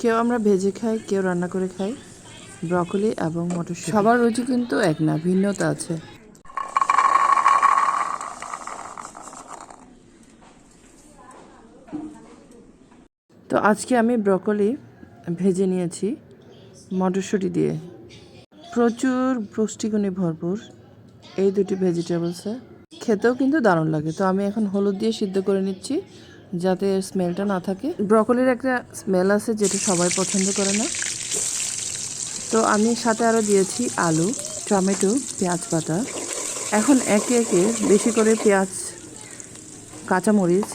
কেউ আমরা ভেজে খাই, কেউ রান্না করে খাই। ব্রকলি এবং মটরশুঁটি। সবার রুচি কিন্তু এক না, ভিন্নতা আছে। তো আজকে আমি ব্রকলি ভেজে নিয়েছি মটরশুঁটি দিয়ে। প্রচুর পুষ্টিগুণে ভরপুর এই দুটি ভেজিটেবলসে। খেতেও কিন্তু দারুণ লাগে। তো আমি এখন হলুদ দিয়ে সিদ্ধ করে নিচ্ছি। যাতে স্মেলটা না থাকে। ব্রকলির একটা স্মেল আছে যেটা সবাই পছন্দ করে না। তো আমি সাথে আরও দিয়েছি আলু, টমেটো, পেঁয়াজ পাতা এখন একে একে বেশি করে পেঁয়াজ, কাঁচামরিচ,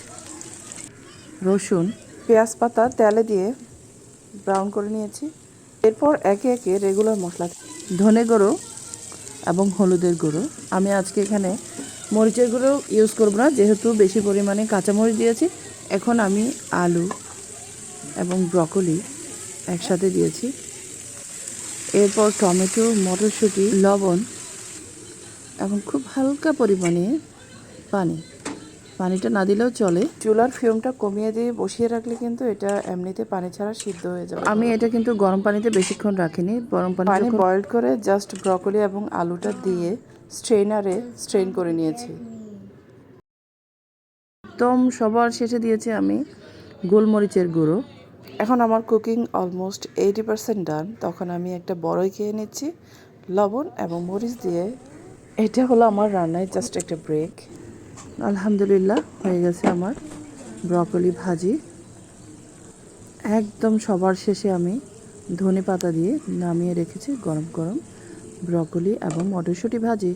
রসুন, পেঁয়াজ পাতা, তেলে দিয়ে ব্রাউন করে নিয়েছি। এরপর একে একে রেগুলার মশলা ধনে গুঁড়ো এবং হলুদের গুঁড়ো। আমি আজকে এখানে মরিচের গুঁড়ো ইউজ করব না, যেহেতু বেশি পরিমাণে কাঁচামরিচ দিয়েছি। এখন আমি আলু এবং ব্রকলি একসাথে দিয়েছি। এরপর টমেটো, মটরশুঁটি, লবণ এবং খুব হালকা পরিমাণে পানি। পানিটা না দিলেও চলে। চুলার ফ্লেমটা কমিয়ে দিয়ে বসিয়ে রাখলে কিন্তু এটা এমনিতে পানি ছাড়া সিদ্ধ হয়ে যাবে। আমি এটা কিন্তু গরম পানিতে বেশিক্ষণ রাখিনি। গরম পানি পানি বয়েল করে জাস্ট ব্রকলি এবং আলুটা দিয়ে স্ট্রেনারে স্ট্রেন করে নিয়েছি। একদম সবার শেষে দিয়েছি আমি গোলমরিচের গুঁড়ো। এখন আমার cooking almost eighty percent done. তখন আমি একটা বড়ই খেয়ে নিচ্ছি লবণ এবং মরিচ দিয়ে। এটা হলো আমার রান্নায় জাস্ট একটা ব্রেক। আলহামদুলিল্লাহ, হয়ে গেছে আমার ব্রকলি ভাজি। একদম সবার শেষে আমি ধনে পাতা দিয়ে নামিয়ে রেখেছি গরম গরম ব্রকলি এবং মটরশুঁটি ভাজি।